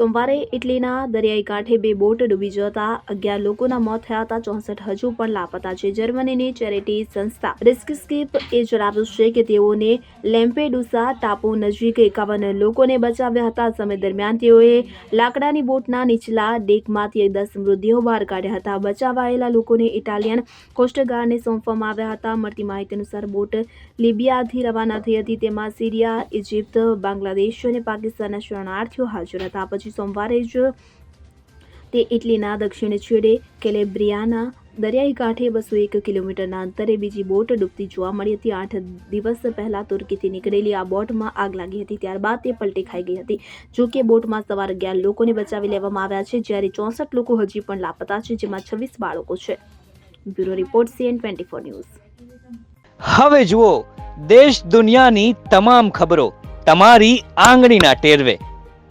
સોમવારે ઇટલીના દરિયાઈ કાંઠે બે બોટ ડૂબી જતા અગિયાર લોકોના મોત થયા હતા. ચોસઠ હજુ પણ લાપતા છે. જર્મનીની ચેરિટી સંસ્થા રિસ્કસ્કીપ એ જણાવ્યું છે કે તેઓને લેમ્પેડુસા ટાપુ નજીક એકાવન લોકોને બચાવ્યા હતા. સમય દરમિયાન તેઓએ લાકડાની બોટના નીચલા ડેકમાંથી દસ મૃતદેહો બહાર કાઢ્યા હતા. બચાવાયેલા લોકોને ઇટાલિયન કોસ્ટગાર્ડને સોંપવામાં આવ્યા હતા. મળતી માહિતી અનુસાર બોટ લિબિયાથી રવાના થઈ હતી. તેમાં સિરિયા, ઇજિપ્ત, બાંગ્લાદેશ અને પાકિસ્તાનના શરણાર્થીઓ હાજર હતા. પછી સોમવારે જ તે ઇટલીના દક્ષિણ છેડે. કેલેબ્રિયાના દરિયાઈ કાંઠે બસો એક કિલોમીટરના અંતરે બીજી બોટ ડૂબતી જોવા મળી હતી. આઠ દિવસ પહેલા તુર્કીથી નીકળેલી આ બોટમાં આગ લાગી હતી. ત્યારબાદ તે પલટી ખાઈ ગઈ હતી. જો કે બોટમાં સવાર અગિયાર લોકોને બચાવી લેવામાં આવ્યા છે, જ્યારે ચોસઠ લોકો હજી પણ લાપતા છે, જેમાં છવ્વીસ બાળકો છે. Bureau report CN twenty four news. હવે જુઓ, દેશ દુનિયાની તમામ ખબરો, તમારી આંગળીના ટેરવે.